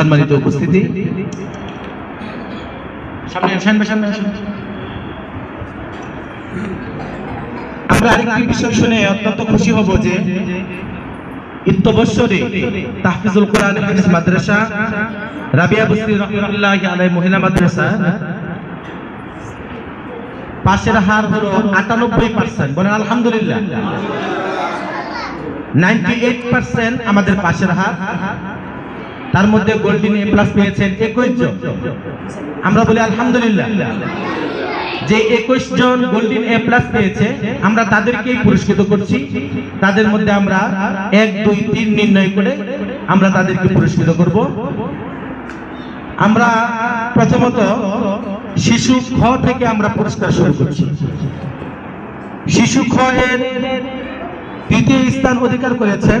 সম্মানিত উপস্থিতি। সামনে আসেন, সামনে আমরা আরেকটি বিষয় শুনে অত্যন্ত খুশি হব যে ইত্যবসরে তাহফিজুল কোরআন হাদিস মাদ্রাসা রাবিয়া বসরি রহমাতুল্লাহি আলাইহি মহিলা মাদ্রাসা পাশের হার হলো আটানব্বই পার্সেন্ট বলেন আলহামদুলিল্লাহ। নাইনটি এইট পার্সেন্ট আমাদের পাশের হার। তার মধ্যে গোল্ডেন এ প্লাস পেয়েছেন একুশ জন। আমরা বলি আলহামদুলিল্লাহ। যে একুশ জন গোল্ডেন এ প্লাস পেয়েছে, আমরা তাদেরকেই পুরস্কৃত করছি। তাদের মধ্যে আমরা এক, দুই, তিন নির্ণয় করে আমরা তাদেরকে পুরস্কৃত করব। আমরা প্রথমত শিশু খ থেকে আমরা পুরস্কার শুরু করছি। শিশু খ এর দ্বিতীয় স্থান অধিকার করেছেন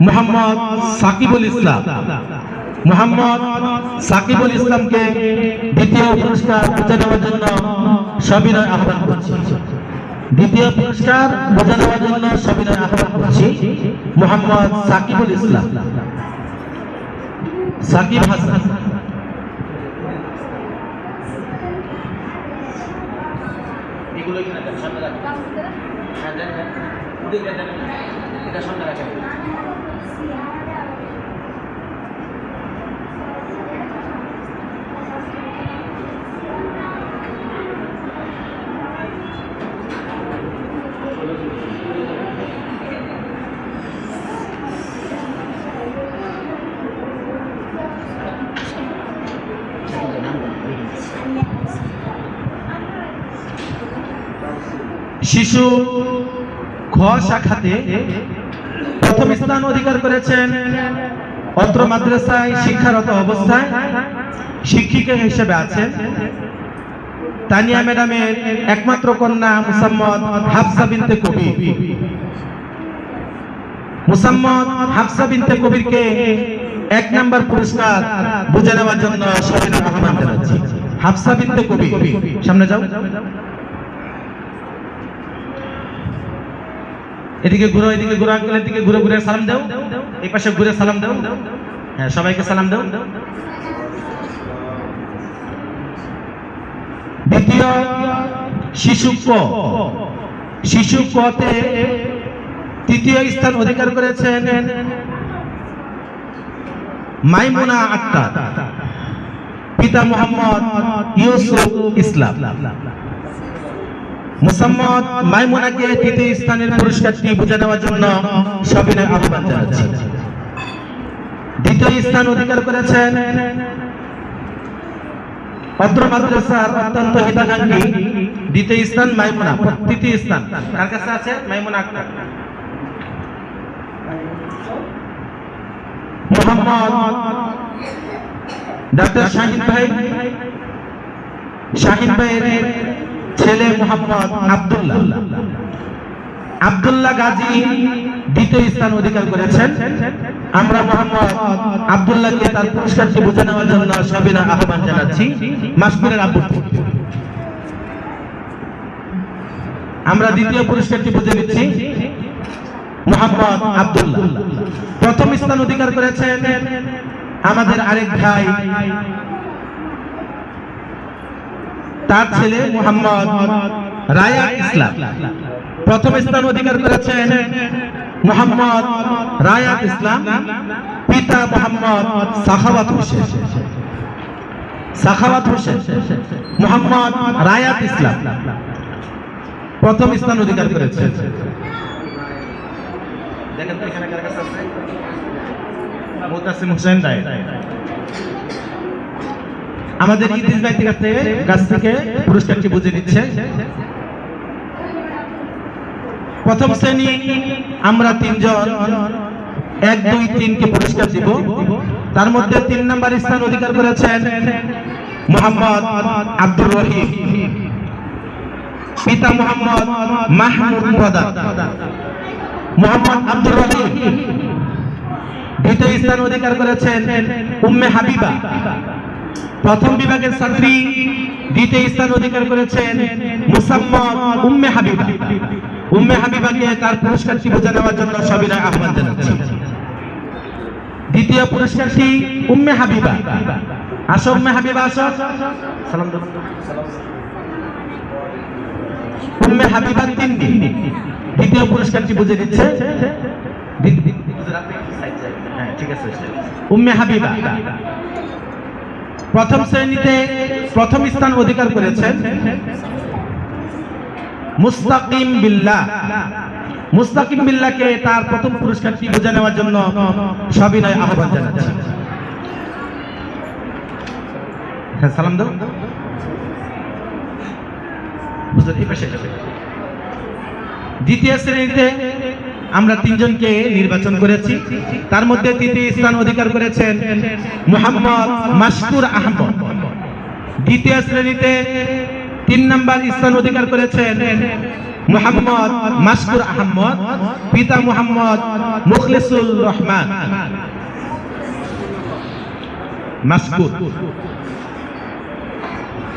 মোহাম্মদ সাকিবুল ইসলাম মোহাম্মদ সাকিবুল ইসলামকে দ্বিতীয় পুরস্কার বুঝে নেওয়ার জন্য সবিনয় আহ্বান করছি দ্বিতীয় পুরস্কার বুঝে নেওয়ার জন্য সবিনয় আহ্বান করছি মোহাম্মদ সাকিবুল ইসলাম সাকিব হাসান এগুলো এখানে সামনে রাখেন। হ্যাঁ, দেন। এটা সামনে রাখেন। শিশু খ শাখাতে প্রথম স্থান অধিকার করেছেন অত্র মাদ্রাসায় শিক্ষারত অবস্থায় শিক্ষিকা হিসেবে আছেন। তানিয়া ম্যাডামের একমাত্র কন্যা মুসাম্মদ হাফসা বিনতে কবির। মুসাম্মদ হাফসা বিনতে কবিরকে এক নাম্বার পুরস্কার বুঝে নেওয়ার জন্য সবিনয় আহ্বান জানাচ্ছি। হাফসা বিনতে কবি সামনে যাও। এদিকে ঘুরো এদিকে ঘুরো, আঙ্কেলের দিকে ঘুরে ঘুরে সালাম দাও। এই পাশে ঘুরে সালাম দাও। হ্যাঁ সবাইকে সালাম দাও। পিতা মোহাম্মদ ইউসুফ ইসলাম। মুসাম্মদ মাইমুনাকে তৃতীয় স্থানের পুরস্কারটি বুঝে দেওয়ার জন্য সবিনয় আহ্বান জানাচ্ছি। দ্বিতীয় স্থান অধিকার করেছেন অত্র মাদ্রাসার অত্যন্ত হিতাকাঙ্ক্ষী দ্বিতীয় স্থান মাইমুনা, তৃতীয় স্থান। কার কাছে আছে? মাইমুনা আক্তার। ডাক্তার শাহিন ভাই, শাহিন ভাইয়ের ছেলে মোহাম্মদ আব্দুল্লাহ। আব্দুল্লাহ গাজী দ্বিতীয় স্থান অধিকার করেছেন। আমরা মোহাম্মদ আব্দুল্লাহকে তার পুরস্কারটি বুঝে নেওয়ার জন্য সবিনা আহ্বান জানাচ্ছি। মাসকুরের আব্বুর আমরা দ্বিতীয় পুরস্কারটি বুঝে নিচ্ছি। মোহাম্মদ আব্দুল্লাহ। প্রথম স্থান অধিকার করেছেন আমাদের আরেক ভাই তার ছেলে মোহাম্মদ রায়া ইসলাম। প্রথম স্থান অধিকার করেছেন মোহাম্মদ রায়াত ইসলাম, পিতা মোহাম্মদ সাখাওয়াত হোসেন। সাখাওয়াত হোসেন, মোহাম্মদ রায়াত ইসলাম। প্রথম স্থান অধিকার করেছেন। দেখেন এখানে কার কাছে আছে? মুতাসিম হোসেন রায়। আমাদের ইদ্রিস ভাই কাছ থেকে কাছ থেকে পুরস্কারটি বুঝে নিচ্ছে। প্রথম শ্রেণি আমরা তিনজন, এক, দুই, তিনকে পুরস্কার দিব। তার মধ্যে তিন নাম্বার স্থান অধিকার করেছেন মোহাম্মদ আব্দুর রহিম। পিতা মোহাম্মদ মাহমুদ প্রধান মোহাম্মদ আব্দুর রহিম। দ্বিতীয় স্থান অধিকার করেছেন উম্মে হাবিবা। প্রথম বিভাগের ছাত্রী দ্বিতীয় স্থান অধিকার করেছেন মুসাম্মদ উম্মে হাবিবা। উম্মে হাবিবাকে তার পুরস্কারটি বুঝে নেওয়ার জন্য সবিনয় আহ্বান জানাচ্ছি। দ্বিতীয় পুরস্কারটি উম্মে হাবিবা। আসো উম্মে হাবিবা আসো। সালাম। উম্মে হাবিবা তিন দিন। দ্বিতীয় পুরস্কারটি বুঝে দিচ্ছে হ্যাঁ, ঠিক আছে উম্মে হাবিবা। প্রথম শ্রেণীতে প্রথম স্থান অধিকার করেছেন মুস্তাকিম বিল্লাহ। মুস্তাকিম বিল্লাহকে তার প্রথম পুরস্কারটি বুঝে নেওয়ার জন্য সবিনয় আহ্বান জানাচ্ছি। হ্যাঁ। দ্বিতীয় শ্রেণীতে আমরা তিনজনকে নির্বাচন করেছি। তার মধ্যে তৃতীয় স্থান অধিকার করেছেন মোহাম্মদ মাসকুর আহমদ। দ্বিতীয় শ্রেণীতে তিন নম্বর স্থান অধিকার করেছেন মোহাম্মদ মাসকুর আহমদ, পিতা মোহাম্মদ মুখলিসুল রহমান। মাসকুর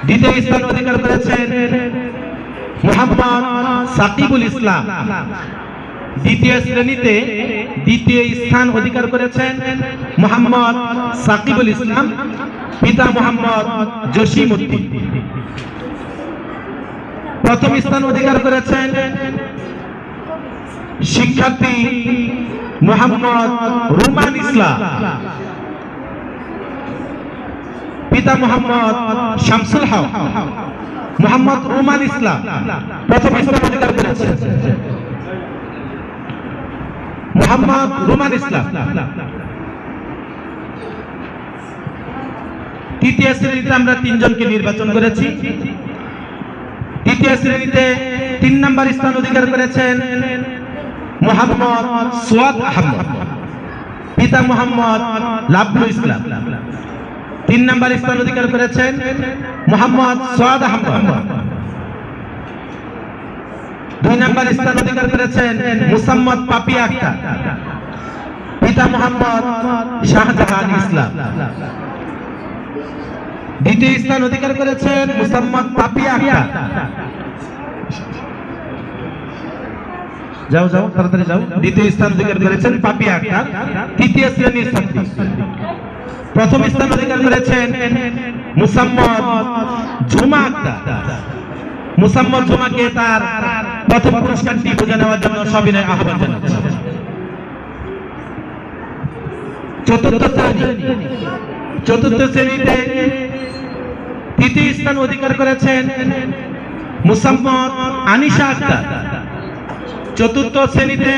দ্বিতীয় স্থান অধিকার করেছেন মোহাম্মদ সাকিবুল ইসলাম। দ্বিতীয় শ্রেণীতে দ্বিতীয় স্থান অধিকার করেছেন মোহাম্মদ সাকিবুল ইসলাম, পিতা মোহাম্মদ জসিম উদ্দিন। প্রথম স্থান অধিকার করেছেন শিক্ষার্থী মোহাম্মদ রুমান ইসলাম। পিতা মোহাম্মদ শামসুল হক। মোহাম্মদ রুমান ইসলাম। প্রথম স্থান অধিকার করেছেন। মোহাম্মদ রুমান ইসলাম। তৃতীয় শ্রেণীতে আমরা তিনজনকে নির্বাচন করেছি। তৃতীয় শ্রেণীতে তিন নম্বর স্থান অধিকার করেছেন মোহাম্মদ সোয়াদ আহমদ। পিতা মোহাম্মদ লাবলু ইসলাম। তিন নম্বর স্থান অধিকার করেছেন মোহাম্মদ সোয়াদ আহমদ। দুই নম্বর স্থান অধিকার করেছেন মুসাম্মদ আক্তার। পিতা মোহাম্মদ শাহজাহান ইসলাম। দ্বিতীয় স্থান অধিকার করেছেন মুসাম্মদ আক্তার। যাও যাও, তাড়াতাড়ি যাও। দ্বিতীয় স্থান অধিকার করেছেন আক্তার। তৃতীয় শ্রেণির ছাত্রী। প্রথম স্থান অধিকার করেছেন মুসাম্মদ ঝুমা আক্তার। মুসাম্মদ ঝুমাকে তার প্রথম পুরস্কারটি বুঝে নেওয়ার জন্য সবিনয় আহ্বান জানাচ্ছি। চতুর্থ শ্রেণি। চতুর্থ শ্রেণীতে তৃতীয় স্থান অধিকার করেছেন মুসাম্মদ আনিশা আক্তার। চতুর্থ শ্রেণীতে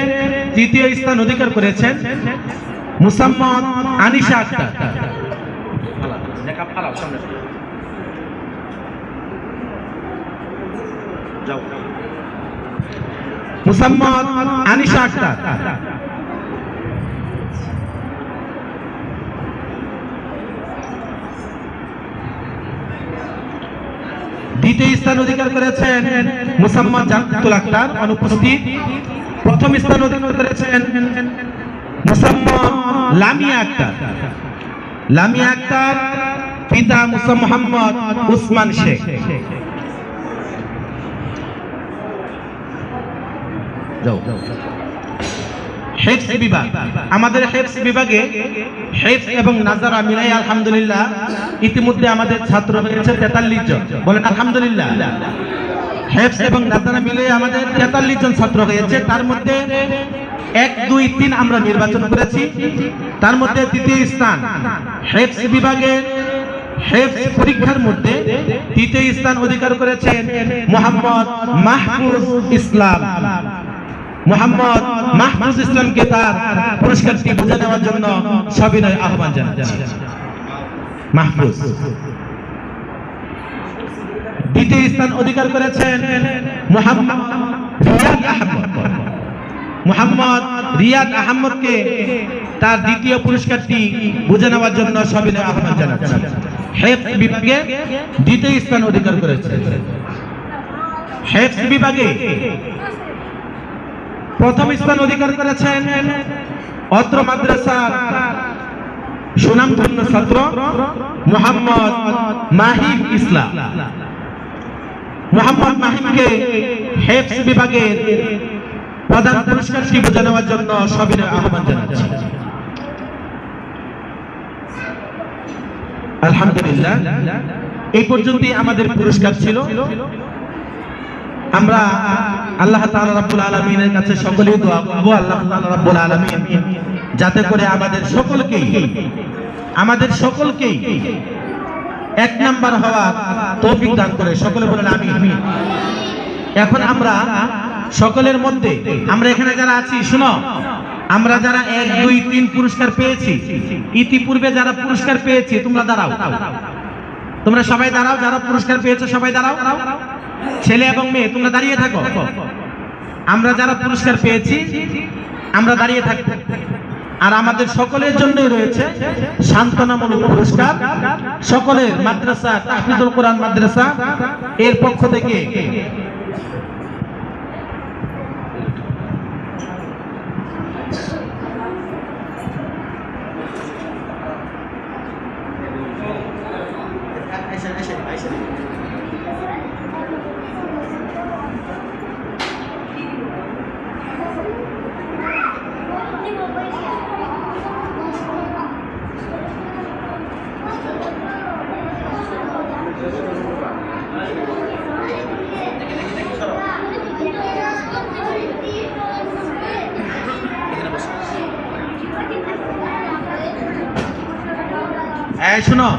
তৃতীয় স্থান অধিকার করেছেন মুসাম্মদ আনিশা আক্তার। মুসাম্মদ আনিশা আক্তার। দ্বিতীয় স্থান অধিকার করেছেন মুসাম্মদ জান্নাতুল আক্তার অনুপস্থিত। প্রথম স্থান অধিকার করেছেন মুসাম্মদ লামিয়া আক্তার। লামিয়া আক্তার, পিতা মুসা মোহাম্মদ উসমান শেখ। যাও। আমাদের এবং আলহামদুলিল্লাহ ইতিমধ্যে আমাদের মিলে আমাদের তেতাল্লিশ জন ছাত্র তার মধ্যে এক, দুই, তিন আমরা নির্বাচন করেছি। তার মধ্যে তৃতীয় স্থান। পরীক্ষার মধ্যে তৃতীয় স্থান অধিকার করেছেন মোহাম্মদ মাহফুজ ইসলাম। মোহাম্মদ মাহফুজ ইসলামকে তার পুরস্কারটি বুঝে নেওয়ার জন্য সবিনয় আহ্বান জানাচ্ছি। মাহফুজ। দ্বিতীয় স্থান অধিকার করেছেন মোহাম্মদ মোহাম্মদ রিয়াদ আহমদকে তার দ্বিতীয় পুরস্কারটি বুঝে নেওয়ার জন্য সবিনয় আহ্বান জানাচ্ছি। হেফ বিভাগে দ্বিতীয় স্থান অধিকার করেছে হেফ বিভাগে প্রথম স্থান অধিকার করেছেন অত্র মাদ্রাসার সুনামধন্য ছাত্র মোহাম্মদ মাহিম ইসলাম। মোহাম্মদ মাহিমকে হেফস বিভাগের প্রধান পুরস্কারটি বুঝে নেওয়ার জন্য সবিনয় আহ্বান জানাচ্ছি। আলহামদুলিল্লাহ, এই পর্যন্তই আমাদের পুরস্কার ছিল। আমরা আল্লাহ তাআলা রাব্বুল আলামিনের কাছে সকলেই দোয়া করব, আল্লাহ তাআলা রাব্বুল আলামিন যাতে করে আমাদের সকলকেই আমাদের সকলকেই এক নাম্বার হওয়ার তৌফিক দান করে। সকলে বলেন আমি এখন আমরা সকলের মধ্যে, আমরা এখানে যারা আছি, শুনো, আমরা যারা এক, দুই, তিন পুরস্কার পেয়েছি, ইতিপূর্বে যারা পুরস্কার পেয়েছি, তোমরা দাঁড়াও। তোমরা সবাই দাঁড়াও, যারা পুরস্কার পেয়েছ সবাই দাঁড়াও। ছেলে এবং মেয়ে, তোমরা দাঁড়িয়ে থাকো। আমরা যারা পুরস্কার পেয়েছি, আমরা দাঁড়িয়ে থাকি আর আমাদের সকলের জন্যই রয়েছে সান্ত্বনামূলক পুরস্কার। সকলের মাদ্রাসা তাহফিজুল কোরআন মাদ্রাসা, এর পক্ষ থেকে শোনো,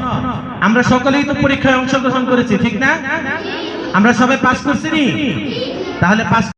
আমরা সকলেই তো পরীক্ষায় অংশগ্রহণ করেছি, ঠিক না? আমরা সবাই পাস করছি তাহলে পাস